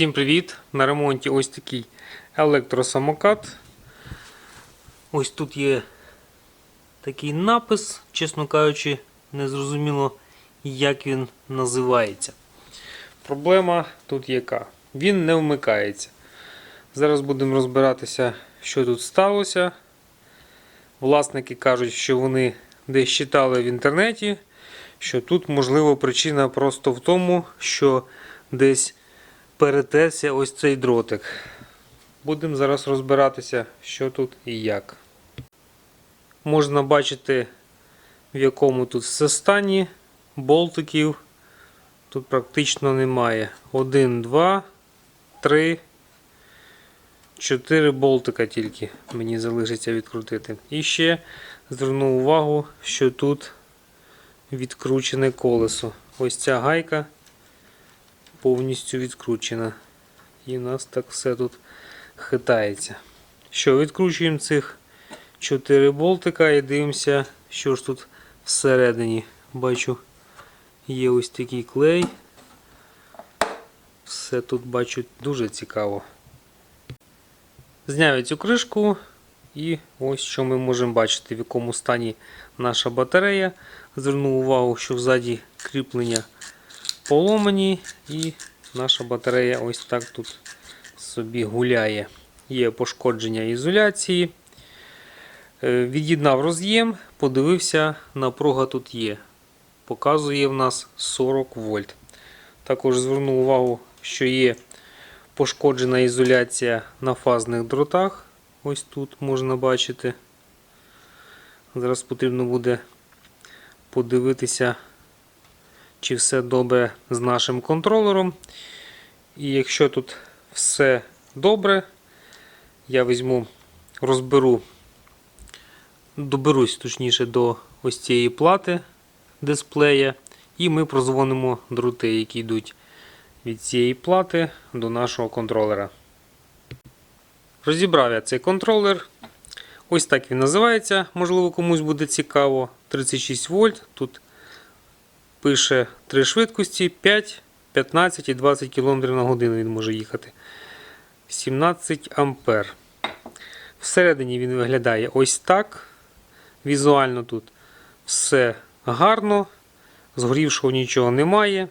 Всім привіт! На ремонті ось такий електросамокат. Ось тут є такий напис, чесно кажучи, не зрозуміло, як він називається. Проблема тут яка? Він не вмикається. Зараз будемо розбиратися, що тут сталося. Власники кажуть, що вони десь читали в інтернеті, що тут можливо причина просто в тому, що десь перетерся ось цей дротик. Будемо зараз розбиратися, що тут і як. Можна бачити, в якому тут все стані болтиків. Тут практично немає. Один, два, три, чотири болтика тільки мені залишиться відкрутити. І ще зверну увагу, що тут відкручене колесо. Ось ця гайка повністю відкручена. І у нас так все тут хитається. Що, відкручуємо цих 4 болтика і дивимося, що ж тут всередині. Бачу, є ось такий клей. Все тут бачу дуже цікаво. Зняв цю кришку і ось що ми можемо бачити, в якому стані наша батарея. Звернув увагу, що ззаді кріплення поломані і наша батарея ось так тут собі гуляє. Є пошкодження ізоляції. Е, Від'єднав роз'єм, подивився, напруга тут є. Показує в нас 40 вольт. Також звернув увагу, що є пошкоджена ізоляція на фазних дротах. Ось тут можна бачити. Зараз потрібно буде подивитися, чи все добре з нашим контролером. І якщо тут все добре, я візьму, розберу, доберусь точніше до ось цієї плати дисплея, і ми прозвонимо дроти, які йдуть від цієї плати до нашого контролера. Розібрав я цей контролер. Ось так він називається, можливо, комусь буде цікаво. 36 вольт. Тут пише три швидкості 5, 15 і 20 км на годину він може їхати. 17 ампер. Всередині він виглядає ось так. Візуально тут все гарно. Згорівшого нічого немає.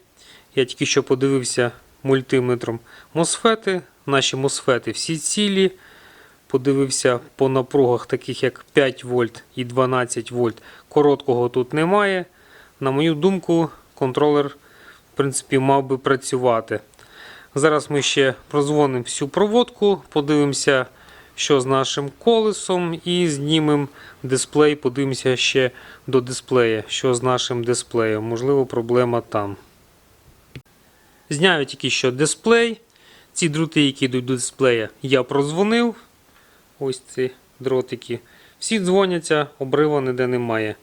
Я тільки що подивився мультиметром мосфети. Наші мосфети всі цілі. Подивився по напругах, таких як 5 вольт і 12 вольт. Короткого тут немає. На мою думку, контролер в принципі, мав би працювати. Зараз ми ще прозвонимо всю проводку, подивимося, що з нашим колесом, і знімемо дисплей, подивимося ще до дисплея, що з нашим дисплеєм. Можливо, проблема там. Зняв я тільки що дисплей. Ці дроти, які йдуть до дисплея, я прозвонив. Ось ці дротики. Всі дзвоняться, обрива ніде немає.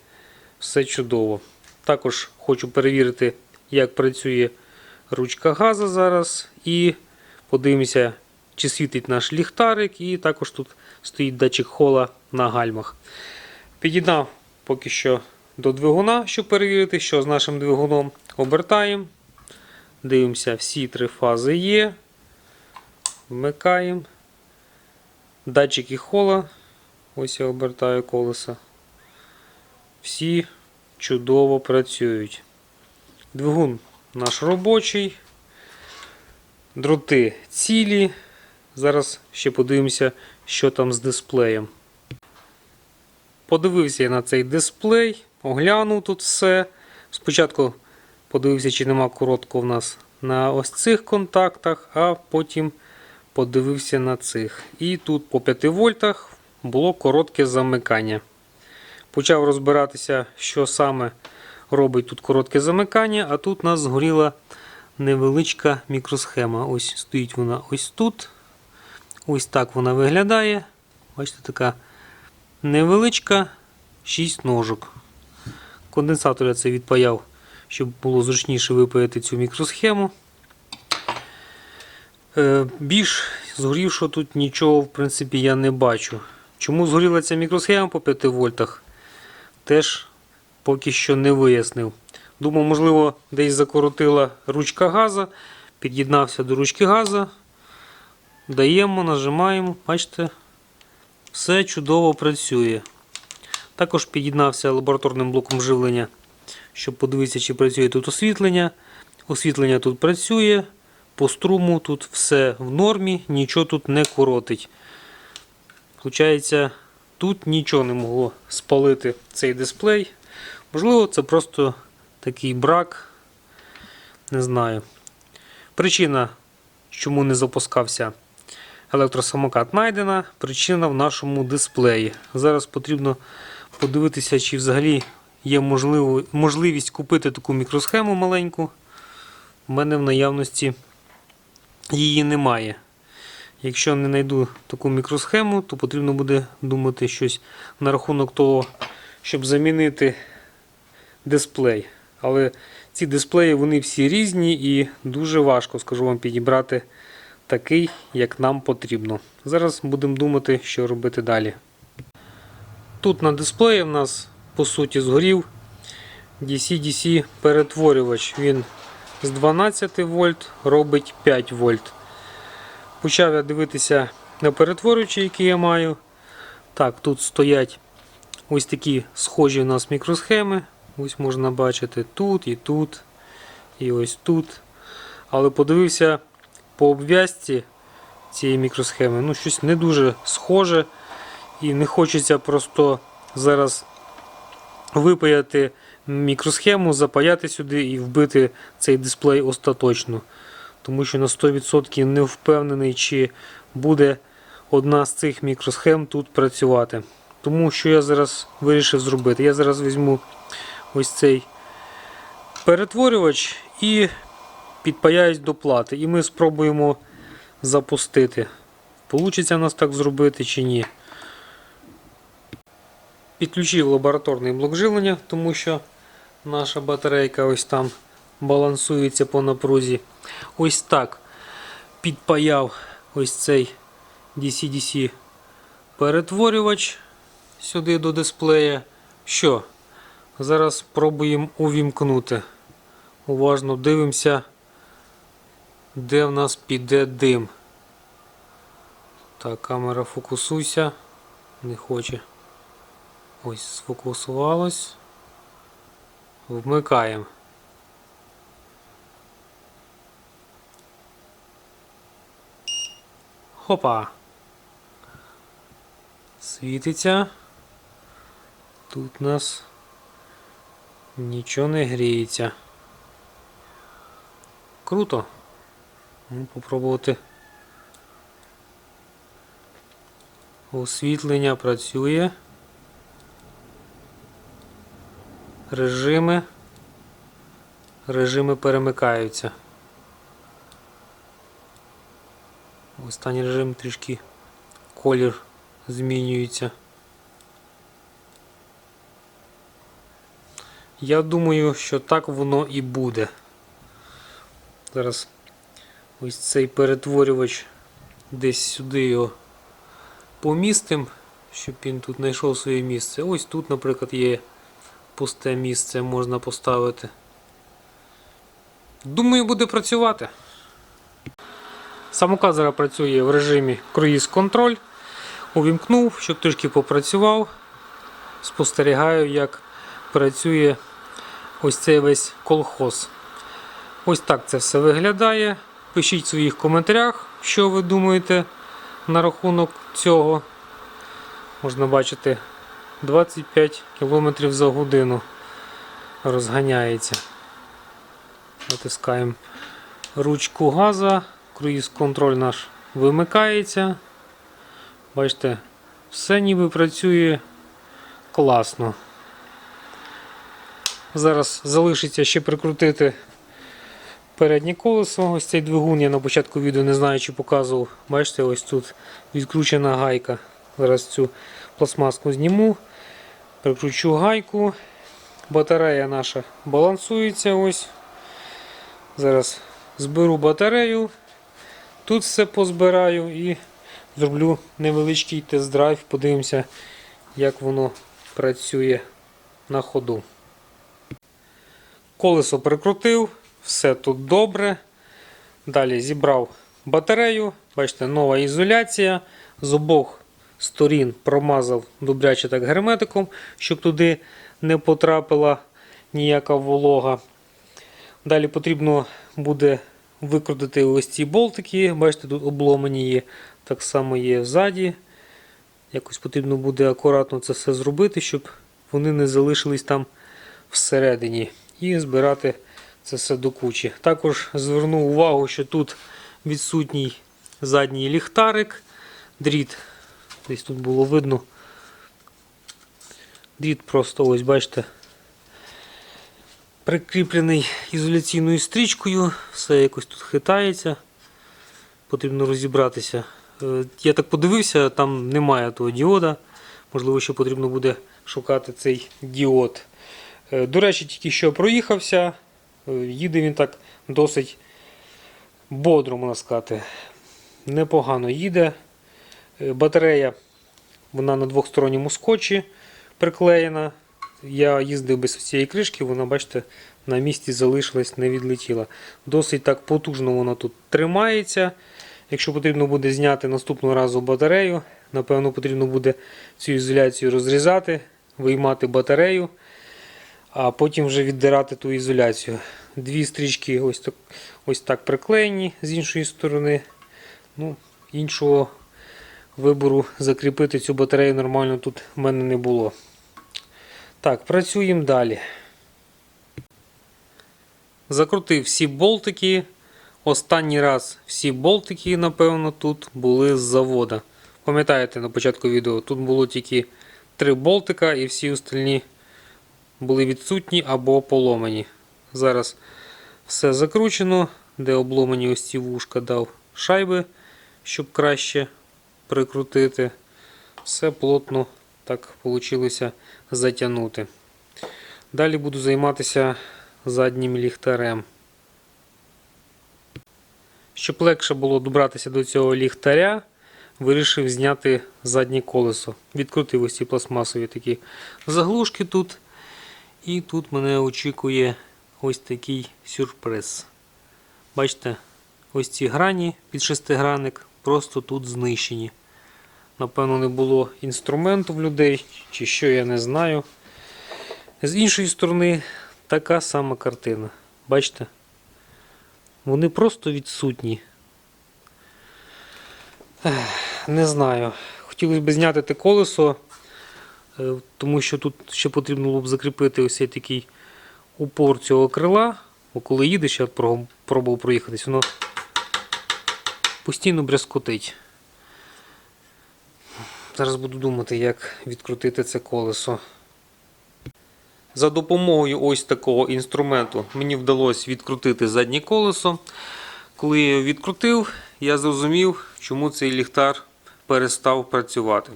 Все чудово. Також хочу перевірити, як працює ручка газу зараз. І подивимося, чи світить наш ліхтарик. І також тут стоїть датчик хола на гальмах. Під'єднав поки що до двигуна, щоб перевірити, що з нашим двигуном обертаємо. Дивимося, всі три фази є. Вмикаємо. Датчики хола. Ось я обертаю колеса. Всі чудово працюють. Двигун наш робочий. Дроти цілі. Зараз ще подивимося, що там з дисплеєм. Подивився я на цей дисплей, оглянув тут все. Спочатку подивився, чи нема короткого в нас на ось цих контактах, а потім подивився на цих. І тут по 5 вольтах було коротке замикання. Почав розбиратися, що саме робить тут коротке замикання, а тут у нас згоріла невеличка мікросхема. Ось стоїть вона ось тут. Ось так вона виглядає. Бачите, така невеличка 6 ножок. Конденсатор я це відпаяв, щоб було зручніше випаяти цю мікросхему. Е, Більш згорівшого тут нічого в принципі я не бачу. Чому згоріла ця мікросхема по 5 вольтах, теж поки що не вияснив. Думав, можливо, десь закоротила ручка газа під'єднався до ручки газу. Даємо, нажимаємо, бачите, все чудово працює. Також під'єднався лабораторним блоком живлення, щоб подивитися, чи працює тут освітлення. Освітлення тут працює, по струму тут все в нормі, нічого тут не коротить. Получається, тут нічого не могло спалити цей дисплей. Можливо, це просто такий брак. Не знаю. Причина, чому не запускався електросамокат, знайдена. Причина в нашому дисплеї. Зараз потрібно подивитися, чи взагалі є можливо, можливість купити таку мікросхему маленьку. У мене в наявності її немає. Якщо не знайду таку мікросхему, то потрібно буде думати щось на рахунок того, щоб замінити дисплей. Але ці дисплеї вони всі різні і дуже важко, скажу вам, підібрати такий, як нам потрібно. Зараз будемо думати, що робити далі. Тут на дисплеї в нас по суті згорів DC-DC перетворювач. Він з 12 вольт робить 5 вольт. Почав я дивитися на перетворювачі, які я маю. Так, тут стоять ось такі схожі у нас мікросхеми. Ось можна бачити тут і тут, і ось тут. Але подивився по обв'язці цієї мікросхеми. Ну, щось не дуже схоже. І не хочеться просто зараз випаяти мікросхему, запаяти сюди і вбити цей дисплей остаточно. Тому що на 100% не впевнений, чи буде одна з цих мікросхем тут працювати. Тому що я зараз вирішив зробити. Я зараз візьму ось цей перетворювач і підпаяюсь до плати. І ми спробуємо запустити. Получиться нас так зробити чи ні. Підключив лабораторний блок живлення, тому що наша батарейка ось там балансується по напрузі. Ось так підпаяв ось цей DC-DC перетворювач сюди до дисплея. Що? Зараз спробуємо увімкнути. Уважно дивимося, де в нас піде дим. Так, камера фокусуйся. Не хоче. Ось сфокусувалось. Вмикаємо. Хопа. Світиться. Тут у нас нічого не гріється. Круто. Ну, попробувати. Освітлення працює. Режими. Режими перемикаються. Останній режим трішки колір змінюється. Я думаю, що так воно і буде. Зараз ось цей перетворювач десь сюди його помістим, щоб він тут знайшов своє місце. Ось тут, наприклад, є пусте місце, можна поставити. Думаю, буде працювати. Самокат зараз працює в режимі круїз контроль. Увімкнув, щоб трішки попрацював. Спостерігаю, як працює ось цей весь колхоз. Ось так це все виглядає. Пишіть в своїх коментарях, що ви думаєте на рахунок цього. Можна бачити 25 км за годину розганяється. Натискаємо ручку газа, круїз контроль наш вимикається. Бачите, все ніби працює класно. Зараз залишиться ще прикрутити переднє колесо. Ось цей двигун я на початку відео не знаю, чи показував. Бачите, ось тут відкручена гайка. Зараз цю пластмаску зніму, прикручу гайку. Батарея наша балансується. ось. Зараз зберу батарею, тут все позбираю і зроблю невеличкий тест-драйв, подивимося, як воно працює на ходу. Колесо прикрутив, все тут добре. Далі зібрав батарею. Бачите, нова ізоляція. З обох сторін промазав добряче так герметиком, щоб туди не потрапила ніяка волога. Далі потрібно буде викрутити ось ці болтики. Бачите, тут обломані є. Так само є ззаді. Якось потрібно буде акуратно це все зробити, щоб вони не залишились там всередині. І збирати це все до кучі. Також зверну увагу, що тут відсутній задній ліхтарик, дріт. Десь тут було видно. Дріт просто ось бачите. Прикріплений ізоляційною стрічкою, все якось тут хитається. Потрібно розібратися. Е, Я так подивився, там немає того діода. Можливо, ще потрібно буде шукати цей діод. Е, До речі, тільки що проїхався. Е, Їде він так досить бодро, можна сказати. Непогано їде. Батарея вона на двохсторонньому скотчі приклеєна. Я їздив без цієї кришки, вона, бачите, на місці залишилась, не відлетіла. Досить так потужно вона тут тримається. Якщо потрібно буде зняти наступного разу батарею, напевно, потрібно буде цю ізоляцію розрізати, виймати батарею, а потім вже віддирати ту ізоляцію. Дві стрічки ось так, ось так приклеєні з іншої сторони. Ну, іншого вибору закріпити цю батарею нормально тут в мене не було. Так, працюємо далі. Закрутив всі болтики. Останній раз всі болтики, напевно, тут були з завода. Пам'ятаєте, на початку відео тут було тільки три болтика і всі остальні були відсутні або поломані. Зараз все закручено, де обломані ось ці вушка дав шайби, щоб краще прикрутити. Все плотно так вийшло затягнути. Далі буду займатися заднім ліхтарем. Щоб легше було добратися до цього ліхтаря, вирішив зняти заднє колесо. Відкрутив ось ці пластмасові такі заглушки тут. І тут мене очікує ось такий сюрприз. Бачите, ось ці грані під шестигранник просто тут знищені. Напевно, не було інструменту в людей, чи що я не знаю. З іншої сторони, така сама картина. Бачите? Вони просто відсутні. Не знаю. Хотілося б зняти те колесо, е, тому що тут ще потрібно було б закріпити ось такий упор цього крила. Бо коли їдеш, я про- пробував проїхатись, воно постійно брязкотить. Зараз буду думати, як відкрутити це колесо. За допомогою ось такого інструменту мені вдалося відкрутити заднє колесо. Коли я його відкрутив, я зрозумів, чому цей ліхтар перестав працювати.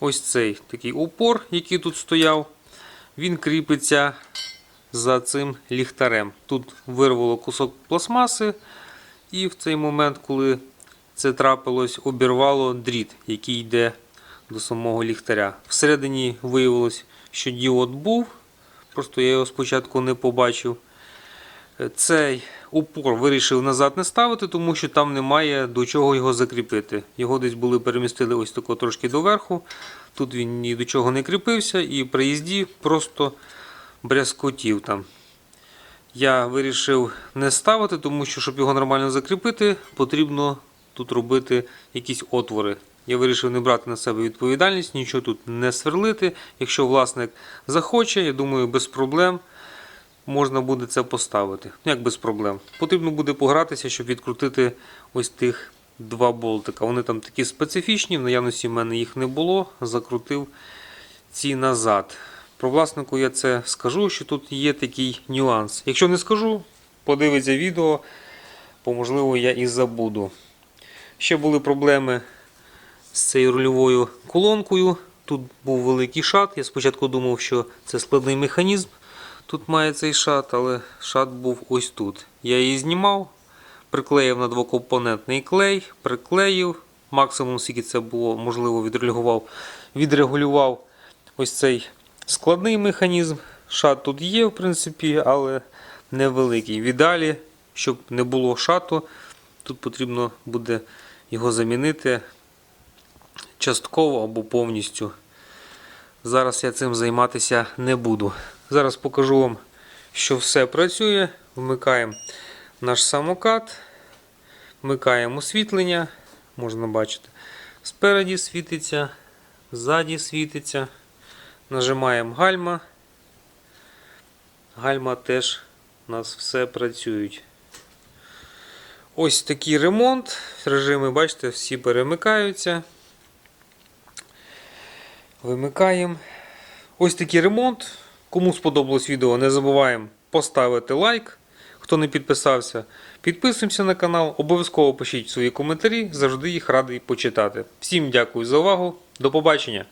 Ось цей такий упор, який тут стояв, він кріпиться за цим ліхтарем. Тут вирвало кусок пластмаси, і в цей момент, коли це трапилось, обірвало дріт, який йде до самого ліхтаря. Всередині виявилось, що діод був, просто я його спочатку не побачив. Е, Цей упор вирішив назад не ставити, тому що там немає до чого його закріпити. Його десь були перемістили ось тако трошки доверху. Тут він ні до чого не кріпився і при їзді просто брязкотів там. Я вирішив не ставити, тому що, щоб його нормально закріпити, потрібно тут робити якісь отвори. Я вирішив не брати на себе відповідальність, нічого тут не сверлити. Якщо власник захоче, я думаю, без проблем можна буде це поставити. Ну, Як без проблем. Потрібно буде погратися, щоб відкрутити ось тих два болтика. Вони там такі специфічні, в наявності в мене їх не було. Закрутив ці назад. Про власнику я це скажу, що тут є такий нюанс. Якщо не скажу, подивиться відео, бо можливо я і забуду. Ще були проблеми з цією рульовою колонкою. Тут був великий шат. Я спочатку думав, що це складний механізм. Тут має цей шат, але шат був ось тут. Я її знімав, приклеїв на двокомпонентний клей, приклеїв. Максимум, скільки це було, можливо, відрегулював, відрегулював ось цей складний механізм. Шат тут є, в принципі, але невеликий. В ідеалі, щоб не було шату, Тут потрібно буде його замінити частково або повністю. Зараз я цим займатися не буду. Зараз покажу вам, що все працює. Вмикаємо наш самокат, вмикаємо освітлення, можна бачити. Спереді світиться, ззаді світиться. Нажимаємо гальма. Гальма теж у нас все працюють. Ось такий ремонт. Режими, бачите, всі перемикаються. Вимикаємо. Ось такий ремонт. Кому сподобалось відео, не забуваємо поставити лайк. Хто не підписався, підписуємося на канал. Обов'язково пишіть свої коментарі, завжди їх радий почитати. Всім дякую за увагу. До побачення!